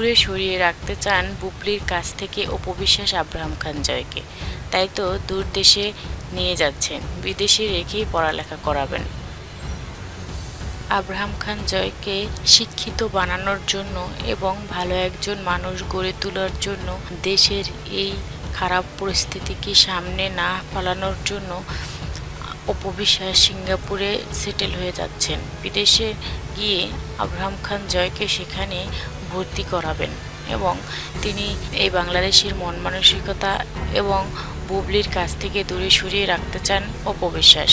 দূরে সরিয়ে রাখতে চান বুবলির কাছ থেকে অপবিশ্বাস আব্রাহাম খান জয়কে। তাই তো দূর দেশে নিয়ে যাচ্ছেন, বিদেশে রেখেই পড়ালেখা করাবেন। আব্রাহাম খান জয়কে শিক্ষিত বানানোর জন্য এবং ভালো একজন মানুষ গড়ে তোলার জন্য দেশের এই খারাপ পরিস্থিতিকে সামনে না ফেলানোর জন্য অপবিশ্বাস সিঙ্গাপুরে সেটেল হয়ে যাচ্ছেন। বিদেশে গিয়ে আব্রাহাম খান জয়কে সেখানে ভর্তি করাবেন এবং তিনি এই বাংলাদেশের মন মানসিকতা এবং বুবলির কাছ থেকে দূরে সরিয়ে রাখতে চান অপবিশ্বাস।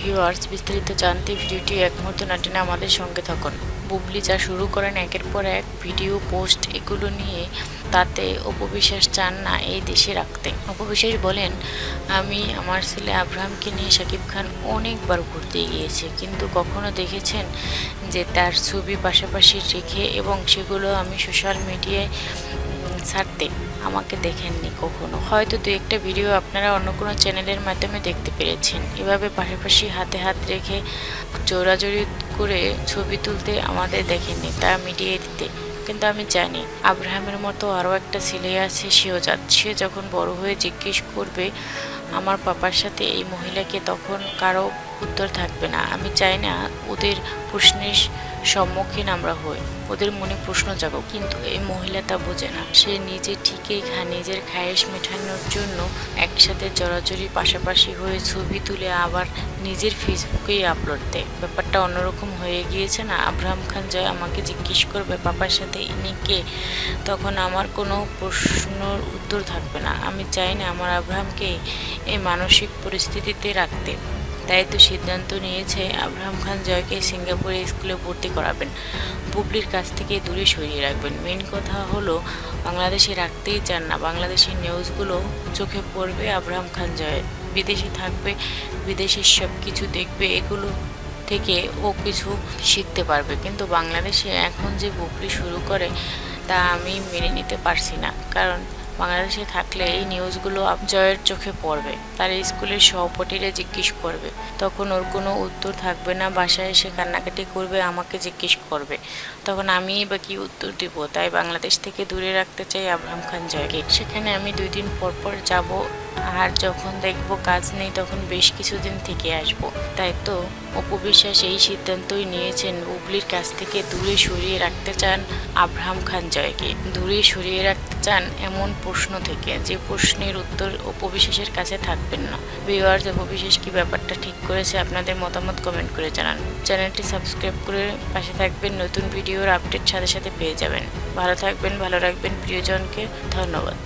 ভিউয়ার্স বিস্তারিত জানতে ভিডিওটি এক মুহূর্ত না টেনে আমাদের সঙ্গে থাকুন। বুবলি যা শুরু করেন একের পর এক ভিডিও পোস্ট এগুলো নিয়ে, তাতে অপবিশ্বাস চান না এই দেশে রাখতে। অপবিশ্বাস বলেন, আমি আমার ছেলে আব্রাহামকে নিয়ে শাকিব খান অনেকবার ঘুরতে গিয়েছে, কিন্তু কখনো দেখেছেন যে তার ছবি পাশাপাশি রেখে এবং সেগুলো আমি সোশ্যাল মিডিয়ায় ছাড়তে। আমাকে দেখেননি কখনো। হয়তো দু একটা ভিডিও আপনারা অন্য কোনো চ্যানেলের মাধ্যমে দেখতে পেরেছেন। এভাবে পাশাপাশি হাতে হাত রেখে জোরাজোরি করে ছবি তুলতে আমাদের দেখেননি, তা মিডিয়ায় দিতে। কিন্তু আমি জানি, আব্রাহামের মতো আরও একটা ছেলে আছে, সেও যাচ্ছে যখন বড় হয়ে জিজ্ঞেস করবে, আমার পাপার সাথে এই মহিলাকে তখন কারও উত্তর থাকবে না? আমি চাই না ওদের প্রশ্নের সম্মুখীন আমরা হই। ওদের মনে প্রশ্ন জাগো, কিন্তু এই মহিলা তা বোঝে না। সে নিজে ঠিকই খা, নিজের খায়েশ মেটানোর জন্য একসাথে জড়াজড়ি পাশাপাশি হয়ে ছবি তুলে আবার নিজের ফেসবুকেই আপলোড দেয়। ব্যাপারটা অন্যরকম হয়ে গিয়েছে না? আব্রাহাম খান জয় আমাকে জিজ্ঞেস করবে, পাপার সাথে ইনি কে? তখন আমার কোনো প্রশ্নর উত্তর থাকবে না। আমি চাই না আমার আব্রাহামকে এই মানসিক পরিস্থিতিতে রাখতে। তাই তো সিদ্ধান্ত নিয়েছে আব্রাহাম খান জয়কে সিঙ্গাপুরে স্কুলে ভর্তি করাবেন। বুবলির কাছ থেকে দূরে সরিয়ে রাখবেন। মেন কথা হলো, বাংলাদেশে রাখতেই চান না। বাংলাদেশের নিউজগুলো চোখে পড়বে আব্রাহাম খান জয়ের বিদেশে থাকবে, বিদেশের সব কিছু দেখবে, এগুলো থেকে ও কিছু শিখতে পারবে। কিন্তু বাংলাদেশে এখন যে বুবলি শুরু করে, তা আমি মেনে নিতে পারছি না। কারণ বাংলাদেশে থাকলে এই নিউজগুলো জয়ের চোখে পড়বে। তার স্কুলের সহপাঠীরা জিজ্ঞেস করবে। তখন ওর কোনো উত্তর থাকবে না, বাসায় এসে কান্নাকাটি করবে, আমাকে জিজ্ঞেস করবে। তখন আমি বা কি উত্তর দিব? তাই বাংলাদেশ থেকে দূরে রাখতে চাই আব্রাহাম খান জয়কে। সেখানে আমি দুই দিন পর পর যাব আর যখন দেখব কাজ নেই, তখন বেশ কিছুদিন থেকে আসব। তাই তো অপবিশ্বাস এই সিদ্ধান্তই নিয়েছেন বুবলির কাছ থেকে দূরে সরিয়ে রাখতে চান আব্রাহাম খান জয়কে। দূরে সরিয়ে রাখতে চান এমন প্রশ্ন থেকে, যে প্রশ্নের উত্তর অপবিশ্বাসের কাছে থাকবেন না। ভিউয়ার্স অপবিশ্বাস কি ব্যাপারটা ঠিক করেছে আপনাদের মতামত কমেন্ট করে জানান। চ্যানেলটি সাবস্ক্রাইব করে পাশে থাকবেন, নতুন ভিডিওর আপডেট সাথে সাথে পেয়ে যাবেন। ভালো থাকবেন, ভালো রাখবেন, প্রিয়জনকে ধন্যবাদ।